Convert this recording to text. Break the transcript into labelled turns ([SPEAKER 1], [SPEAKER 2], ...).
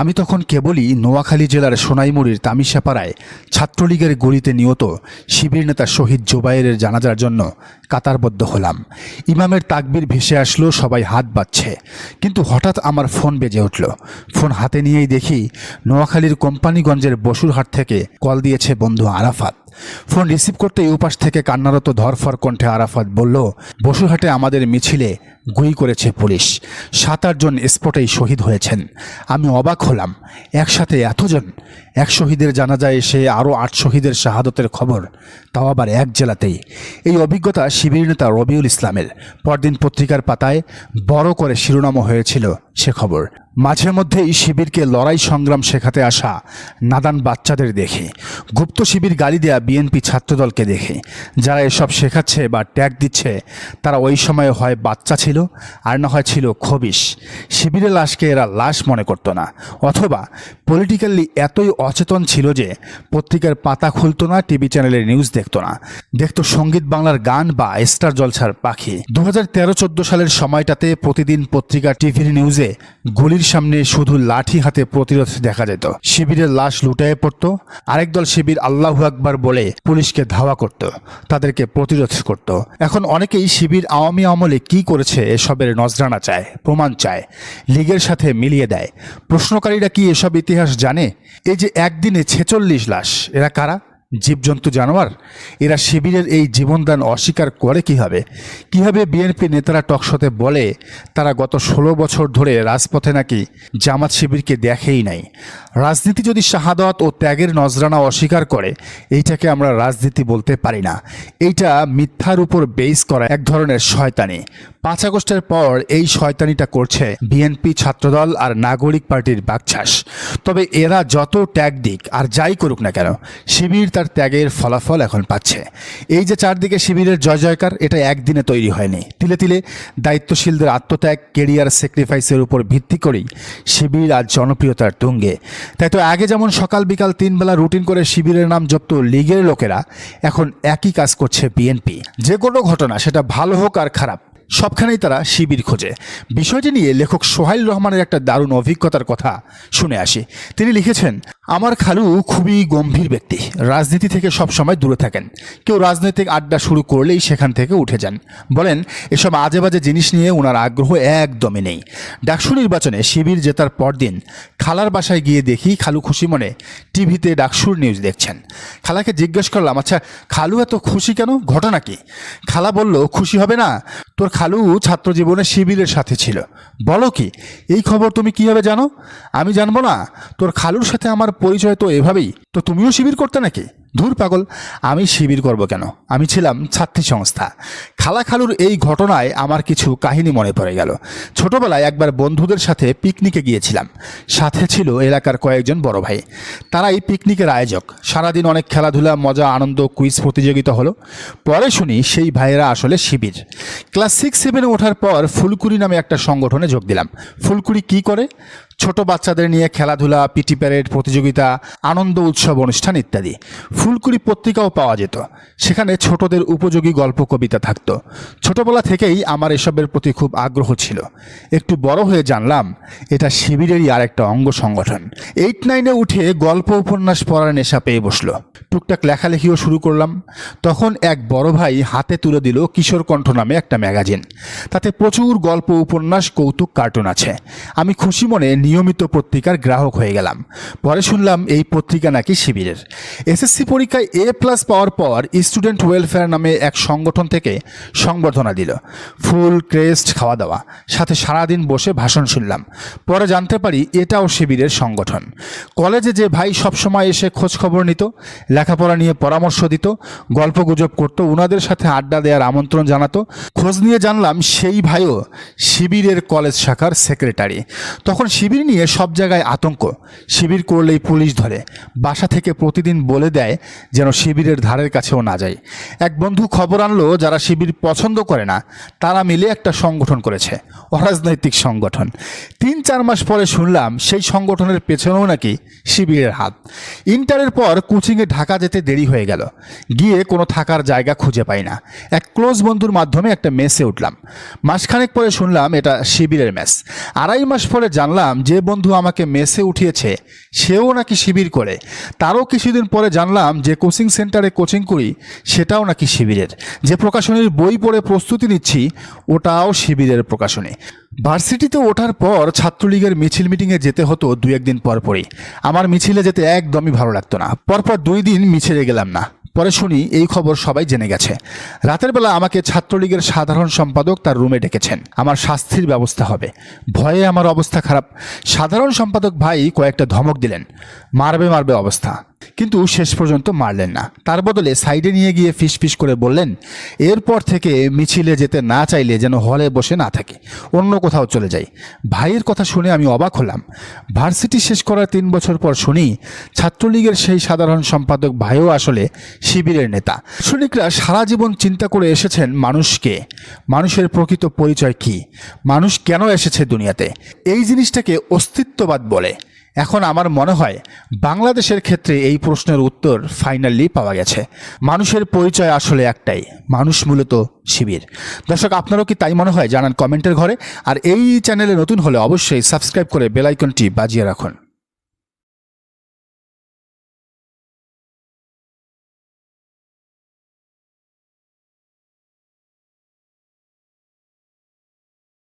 [SPEAKER 1] আমি তখন কেবলই নোয়াখালী জেলার সোনাইমুড়ির তামিশাপাড়ায় ছাত্রলীগের গুলিতে নিহত শিবির নেতা শহীদ জোবায়ের জানাজার জন্য কাতারবদ্ধ হলাম। ইমামের তাকবির ভেসে আসলো, সবাই হাত বাজছে কিন্তু হঠাৎ আমার ফোন বেজে উঠল। ফোন হাতে নিয়েই দেখি নোয়াখালীর কোম্পানিগঞ্জের বসুরহাট থেকে কল দিয়েছে বন্ধু আরাফাত। ফোন রিসিভ করতেই উপাস থেকে কান্নারত ধরফর কণ্ঠে আরাফাত বলল, বসুরহাটে আমাদের মিছিলে গুই করেছে পুলিশ। সাত আটজন স্পটেই শহীদ হয়েছেন। আমি অবাক হলাম। একসাথে এতজন? এক শহীদের জানাজায় এসে আরও আট শহীদের শাহাদতের খবর, তাও আবার এক জেলাতেই। এই অভিজ্ঞতা শিবির নেতা রবিউল ইসলামের। পরদিন পত্রিকার পাতায় বড় করে শিরোনামও হয়েছিল সে খবর। মাঝে মধ্যেই শিবিরকে লড়াই সংগ্রাম শেখাতে আসা নাদান বাচ্চাদের দেখে, গুপ্ত শিবির গালি দেয়া বিএনপি ছাত্রদলকে দেখে। যারা এসব শেখাচ্ছে বা ট্যাগ দিচ্ছে, তারা ওই সময়ে হয় বাচ্চা ছিল আর না হয় ছিল খবিশ। শিবিরের লাশকে এরা লাশ মনে করতো না। অথবা পলিটিক্যালি এতই অচেতন ছিল যে পত্রিকার পাতা খুলতো না, টিভি চ্যানেলের নিউজ দেখতো না। দেখতো সংগীত বাংলার গান বা স্টার জলছার পাখি। দু হাজার তেরো সালের সময়টাতে প্রতিদিন পত্রিকা, টিভির নিউজে গুলির সামনে শুধু লাঠি হাতে প্রতিরোধ দেখা যেত। শিবিরের লাশ লুটায়ে পড়ত। আরেক দল শিবির আল্লাহু আকবার বলে পুলিশকে ধাওয়া করত, তাদেরকে প্রতিরোধ করত। এখন অনেকেই শিবির আওয়ামী আমলে কি করেছে এসবের নজরানা চায়, প্রমাণ চায়, লীগের সাথে মিলিয়ে দেয়। প্রশ্নকারীরা কি এসব ইতিহাস জানে? এই যে একদিনে ছেচল্লিশ লাশ, এরা কারা? জীবজন্তু জানোয়ার, এরা শিবিরের এই জীবনদান অস্বীকার করে কীভাবে? কীভাবে বিএনপি নেতারা টকশোতে বলে, তারা গত ষোলো বছর ধরে রাজপথে নাকি জামাত শিবিরকে দেখেই নাই? রাজনীতি যদি শাহাদত ও ত্যাগের নজরানা অস্বীকার করে, এইটাকে আমরা রাজনীতি বলতে পারি না। এইটা মিথ্যার উপর বেস করা এক ধরনের শয়তানি। পাঁচ আগস্টের পর এই শয়তানিটা করছে বিএনপি ছাত্রদল আর নাগরিক পার্টির বাকছাস। তবে এরা যত ত্যাগ দিক আর যাই করুক না কেন, শিবির তার ত্যাগের ফলাফল এখন পাচ্ছে। এই যে চারদিকে শিবিরের জয় জয়কার, এটা একদিনে তৈরি হয়নি। তিলে তিলে দায়িত্বশীলদের আত্মত্যাগ, কেরিয়ার স্যাক্রিফাইসের উপর ভিত্তি করেই শিবির আজ জনপ্রিয়তার তুঙ্গে। তাই তো আগে যেমন সকাল বিকাল তিনবেলা রুটিন করে শিবিরের নাম জপ্ত লীগের লোকেরা, এখন একই কাজ করছে বিএনপি। যে কোনো ঘটনা, সেটা ভালো হোক আর খারাপ। সবখানেই তারা শিবির খোঁজে। বিষয়টি নিয়ে লেখক সোহাইল রহমানের একটা দারুণ অভিজ্ঞতার কথা শুনে আসি। তিনি লিখেছেন, আমার খালু খুবই গম্ভীর ব্যক্তি। রাজনীতি থেকে সব সময় দূরে থাকেন। কেউ রাজনৈতিক আড্ডা শুরু করলেই সেখান থেকে উঠে যান। বলেন, এসব আজে বাজে জিনিস নিয়ে ওনার আগ্রহ একদমই নেই। ডাকসু নির্বাচনে শিবির জেতার পরদিন খালার বাসায় গিয়ে দেখি খালু খুশি মনে টিভিতে ডাকসুর নিউজ দেখছেন। খালাকে জিজ্ঞেস করলাম আচ্ছা খালু এত খুশি কেন? ঘটনা কি? খালা বলল, খুশি হবে না। তোর খালু ছাত্র জীবনে শিবিরের সাথে ছিল। বলো কি, এই খবর তুমি কীভাবে জানো? আমি জানব না, তোর খালুর সাথে আমার পরিচয় তো এভাবেই, তো তুমিও শিবির করতে নাকি? ধুর পাগল, আমি শিবির করব কেন? আমি ছিলাম ছাত্রী সংস্থা। খালাখালুর এই ঘটনায় আমার কিছু কাহিনী মনে পড়ে গেল। ছোটবেলায় একবার বন্ধুদের সাথে পিকনিকে গিয়েছিলাম। সাথে ছিল এলাকার কয়েকজন বড় ভাই। তারা এই পিকনিকের আয়োজক। সারাদিন অনেক খেলাধুলা, মজা, আনন্দ, কুইজ প্রতিযোগিতা হলো। পরে শুনি সেই ভাইয়েরা আসলে শিবির। ক্লাস সিক্স, সেভেনে ওঠার পর ফুলকুড়ি নামে একটা সংগঠনে যোগ দিলাম। ফুলকুড়ি কি করে? ছোট বাচ্চাদের নিয়ে খেলাধুলা, পিটি প্যারেড, প্রতিযোগিতা, আনন্দ উৎসব, অনুষ্ঠান ইত্যাদি। ফুলকুড়ি পত্রিকাও পাওয়া যেত। সেখানে ছোটদের উপযোগী গল্প, কবিতা থাকতো। ছোটবেলা থেকেই আমার এসবের প্রতি খুব আগ্রহ ছিল। একটু বড় হয়ে জানলাম, এটা শিবিরেরই আর একটা অঙ্গ সংগঠন। এইট নাইনে উঠে গল্প, উপন্যাস পড়ার নেশা পেয়ে বসল। টুকটাক লেখালেখিও শুরু করলাম। তখন এক বড় ভাই হাতে তুলে দিল কিশোর কণ্ঠ নামে একটা ম্যাগাজিন। তাতে প্রচুর গল্প, উপন্যাস, কৌতুক, কার্টুন আছে। আমি খুশি মনে নিয়মিত পত্রিকার গ্রাহক হয়ে গেলাম। পরে শুনলাম এই পত্রিকা নাকি শিবিরের। এসএসসি পরীক্ষায় এ প্লাস পাওয়ার পর স্টুডেন্ট ওয়েলফেয়ার নামে এক সংগঠন থেকে সংবর্ধনা দিল। ফুল ক্রেস্ট খাওয়া দাওয়া সাথে সারাদিন বসে ভাষণ শুনলাম। পরে জানতে পারি এটাও শিবিরের সংগঠন। কলেজে যে ভাই সবসময় এসে খোঁজ খবর নিত, লেখাপড়া নিয়ে পরামর্শ দিত গল্প গুজব করতো, উনাদের সাথে আড্ডা দেওয়ার আমন্ত্রণ জানাতো, খোঁজ নিয়ে জানলাম সেই ভাইও শিবিরের কলেজ শাখার সেক্রেটারি তখন শিবির নিয়ে সব জায়গায় আতঙ্ক। শিবির করলেই পুলিশ ধরে। বাসা থেকে প্রতিদিন বলে দেয় যেন শিবিরের ধারের কাছেও না যায়। এক বন্ধু খবর আনলো, যারা শিবির পছন্দ করে না, তারা মিলে একটা সংগঠন করেছে, অরাজনৈতিক সংগঠন। তিন চার মাস পরে শুনলাম সেই সংগঠনের পেছনেও নাকি শিবিরের হাত। ইন্টারের পর কোচিংয়ে ঢাকা যেতে দেরি হয়ে গেল। গিয়ে কোনো থাকার জায়গা খুঁজে পাই না। এক ক্লোজ বন্ধুর মাধ্যমে একটা মেসে উঠলাম। মাসখানেক পরে শুনলাম এটা শিবিরের মেস। আড়াই মাস পরে জানলাম যে বন্ধু আমাকে মেসে উঠিয়েছে, সেও নাকি শিবির করে। তারও কিছুদিন পরে জানলাম যে কোচিং সেন্টারে কোচিং করি, সেটাও নাকি শিবিরের। যে প্রকাশনীর বই পড়ে প্রস্তুতি নিচ্ছি, ওটাও শিবিরের প্রকাশনী। ভার্সিটিতে ওঠার পর ছাত্রলীগের মিছিল মিটিংয়ে যেতে হতো দু একদিন পরপরই। আমার মিছিলে যেতে একদমই ভালো লাগতো না। পরপর দুই দিন মিছিলে গেলাম না। পরে শুনি এই খবর সবাই জেনে গেছে। রাতের বেলা আমাকে ছাত্রলীগের সাধারণ সম্পাদক তার রুমে ডেকেছেন। আমার শাস্তির ব্যবস্থা হবে। ভয়ে আমার অবস্থা খারাপ। সাধারণ সম্পাদক ভাই কয়েকটা ধমক দিলেন। মারবে মারবে অবস্থা। কিন্তু শেষ পর্যন্ত মারলেন না। তার বদলে সাইডে নিয়ে গিয়ে ফিস ফিস করে বললেন, এরপর থেকে মিছিলে যেতে না চাইলে যেন হলে বসে না থাকে, অন্য কোথাও চলে যাই। ভাইয়ের কথা শুনে আমি অবাক হলাম। ভার্সিটি শেষ করার তিন বছর পর শুনি, ছাত্রলীগের সেই সাধারণ সম্পাদক ভাইও আসলে শিবিরের নেতা। সৈনিকরা সারা জীবন চিন্তা করে এসেছেন মানুষকে। মানুষের প্রকৃত পরিচয় কি? মানুষ কেন এসেছে দুনিয়াতে? এই জিনিসটাকে অস্তিত্ববাদ বলে। এখন আমার মনে হয় বাংলাদেশের ক্ষেত্রে এই প্রশ্নের উত্তর ফাইনালি পাওয়া গেছে। মানুষের পরিচয় আসলে একটাই, মানুষ মূলত শিবির। দর্শক, আপনারও কি তাই মনে হয়? জানান কমেন্টের ঘরে। আর এই চ্যানেলে নতুন হলে অবশ্যই সাবস্ক্রাইব করে বেলাইকনটি বাজিয়ে রাখুন।